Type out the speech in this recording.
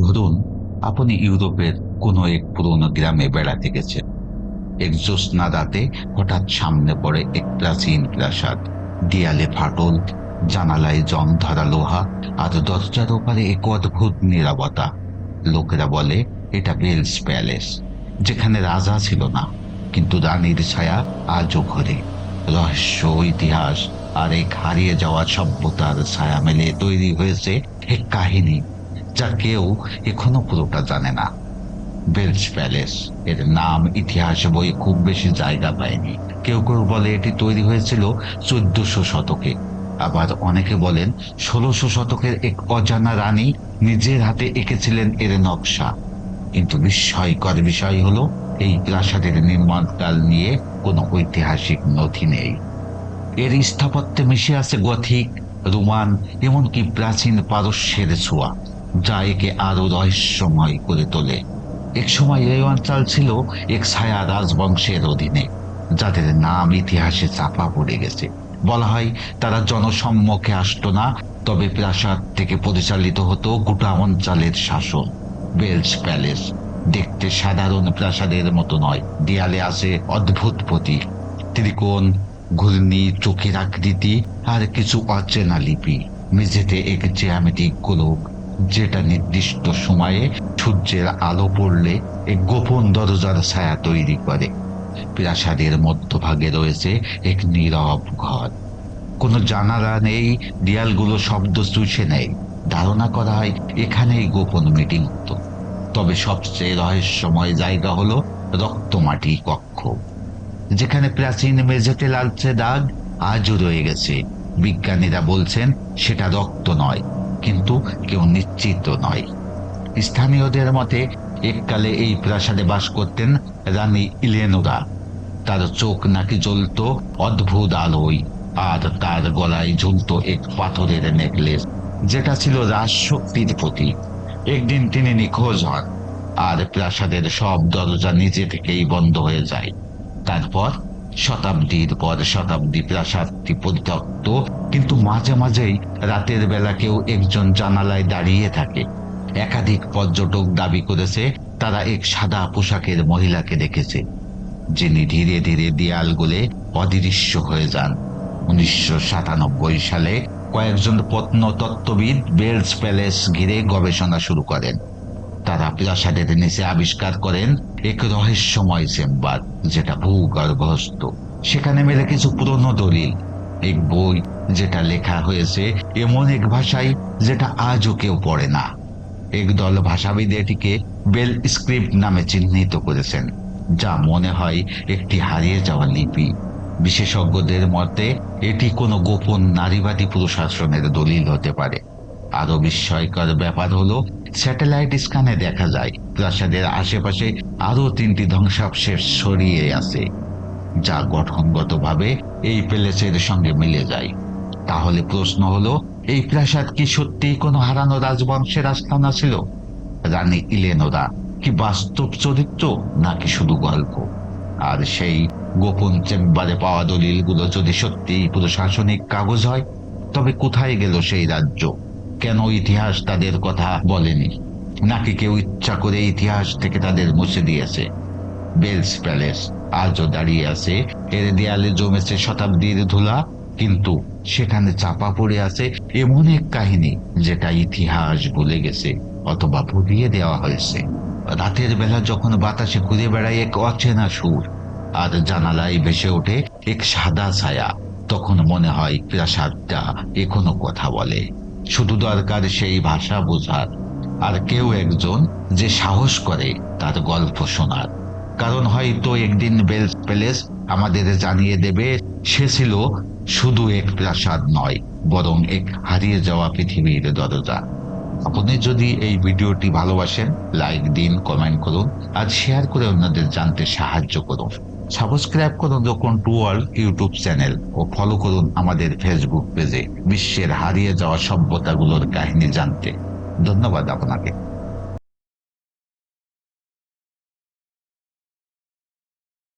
ধরুন, আপনি ইউরোপের কোনো এক পুরনো গ্রামে বেড়াতে গেছেন। এক জ্যোৎস্না রাতে হঠাৎ সামনে পড়ে এক প্রাচীন প্রাসাদ। দেয়ালে ফাটল, জানালায় জং ধরা লোহা আর দরজার ওপারে এক অদ্ভুত নিরাপত্তা লোকেরা বলে, এটা বেলস প্যালেস, যেখানে রাজা ছিল না, কিন্তু রানীর ছায়া আজও ঘরে। রহস্য, ইতিহাস আর এক হারিয়ে যাওয়া সভ্যতার ছায়া মেলে তৈরি হয়েছে এক কাহিনী। যা কেউ এখনও পুরোটা জানে না। বেলস প্যালেস, এর নাম, ইতিহাসে বই খুব বেশি জায়গা পায়নি। কেউ কেউ বলে এটি তৈরি হয়েছিল চোদ্দশো শতকে। আবার অনেকে বলেন ষোলোশো শতকের এক অজানা রানী নিজের হাতে এঁকেছিলেন এর নকশা। কিন্তু বিস্ময়কর বিষয় হলো, এই প্রাসাদের নির্মাণকাল নিয়ে কোনো ঐতিহাসিক নথি নেই। এর স্থাপত্যে মিশে আছে গথিক, রোমান, এমনকি প্রাচীন পারস্যের ছোঁয়া। যা একে আরও রহস্যময় করে তোলে। এক সময় এই অঞ্চল ছিল এক ছায়া রাজবংশের অধীনে, যাদের নাম ইতিহাসে চাপা পড়ে গেছে। বলা হয়, তারা জনসম্মুখে আসতো না, তবে প্রাসাদ থেকে পরিচালিত হতো গোটা অঞ্চলের শাসন। বেলস প্যালেস দেখতে সাধারণ প্রাসাদের মতো নয়, দেয়ালে আছে অদ্ভুত প্রতীক, ত্রিকোণ, ঘূর্ণি, চোখের আকৃতি আর কিছু অচেনা লিপি। মেঝেতে এক জ্যামিতিক গোলক যেটা নির্দিষ্ট সময়ে সূর্যের আলো পড়লে এক গোপন দরজার ছায়া তৈরি করে। প্রাসাদের মধ্যভাগে রয়েছে এক নীরব ঘর। কোনো জানালা নেই, দেয়ালগুলো শব্দ চুষে নেয়। ধারণা করা হয় এখানেই গোপন মিটিং হতো। তবে সবচেয়ে রহস্যময় জায়গা হলো রক্তমাটি কক্ষ। যেখানে প্রাচীন মেঝেতে লালচে দাগ আজও রয়ে গেছে। বিজ্ঞানীরা বলছেন সেটা রক্ত নয় কিন্তু কেউ নিশ্চিত নয়। স্থানীয়দের মতে, এককালে এই প্রাসাদে বাস করতেন রানী ইলেনোরা। তার চোখ নাকি জ্বলত অদ্ভুত আলোয়, আর তার গলায় ঝুলত এক পাথরের নেকলেস, যেটা ছিল রাজশক্তির প্রতীক। একদিন তিনি নিখোঁজ হন, আর প্রাসাদের সব দরজা নিজে থেকেই বন্ধ হয়ে যায়। তারপর শতাব্দীর পর শতাব্দী প্রাসাদটি পরিত্যক্ত, কিন্তু মাঝে মাঝেই রাতের বেলা কেউ একজন জানালায় দাঁড়িয়ে থাকে। একাধিক পর্যটক দাবি করেছে, তারা এক সাদা পোশাকের মহিলাকে দেখেছে, যিনি ধীরে ধীরে দেয়াল গলে অদৃশ্য হয়ে যান। উনিশশো সাতানব্বই সালে কয়েকজন প্রত্নতত্ত্ববিদ বেলস প্যালেস ঘিরে গবেষণা শুরু করেন। তারা প্রাসাদের নিচে আবিষ্কার করেন এক রহস্যময় চেম্বার যেটা ভূগর্ভস্থ। সেখানে মেলে কিছু পুরনো দলিল। এক বই যেটা লেখা হয়েছে এমন এক ভাষায় যেটা আজও কেউ পড়ে না। একদল ভাষাবিদ এটিকে বেল স্ক্রিপ্ট নামে চিহ্নিত করেছেন, যা মনে হয় একটি হারিয়ে যাওয়া লিপি। বিশেষজ্ঞদের মতে, এটি কোনো গোপন নারীবাদী প্রশাসনের দলিল হতে পারে। আরও বিস্ময়কর ব্যাপার হলো স্যাটেলাইট স্ক্যানে দেখা যায়, প্রাসাদের আশেপাশে আরও তিনটি ধ্বংসাবশেষ ছড়িয়ে আছে, যা গঠনগতভাবে এই প্যালেসের সঙ্গে মিলে যায়। তাহলে প্রশ্ন হলো, এই প্রাসাদ কি সত্যিই কোনো হারানো রাজবংশের আস্থানা ছিল? রানী ইলেনোরা কি বাস্তব চরিত্র নাকি শুধু গল্প? আর সেই গোপন চেম্বারে পাওয়া দলিলগুলো যদি সত্যিই প্রশাসনিক কাগজ হয়, তবে কোথায় গেল সেই রাজ্য? কেন ইতিহাস তাদের কথা বলেনি? নাকি কেউ ইচ্ছা করে ইতিহাস থেকে তাদের মুছে দিয়েছে? বেলস প্যালেস আজও দাঁড়িয়ে আছে, এর দেয়ালে জমেছে শতাব্দীর ধুলা, কিন্তু সেখানে চাপা পড়ে আছে এমন এক কাহিনী যেটা ইতিহাস ভুলে গেছে অথবা ভুলিয়ে দেওয়া হয়েছে। রাতের বেলা যখন বাতাসে ঘুরে বেড়ায় এক অচেনা সুর, আর জানালায় ভেসে ওঠে এক সাদা ছায়া, তখন মনে হয় প্রাসাদটা এখনও কথা বলে। শুধু দরকার সেই ভাষা বোঝার। আর কেউ একজন যে সাহস করে তার গল্প শোনার। কারণ হয়তো একদিন বেল প্যালেস আমাদের জানিয়ে দেবে, সে ছিল শুধু এক প্রাসাদ নয়, বরং এক হারিয়ে যাওয়া পৃথিবীর দরজা। আপনি যদি এই ভিডিওটি ভালোবাসেন, লাইক দিন, কমেন্ট করুন, আর শেয়ার করে অন্যদের জানতে সাহায্য করুন। সাবস্ক্রাইব করুন যখন টু ওয়ার্ল্ড ইউটিউব চ্যানেল ও ফলো করুন আমাদের ফেসবুক পেজে বিশ্বের হারিয়ে যাওয়া সভ্যতাগুলোর কাহিনী জানতে। ধন্যবাদ আপনাকে।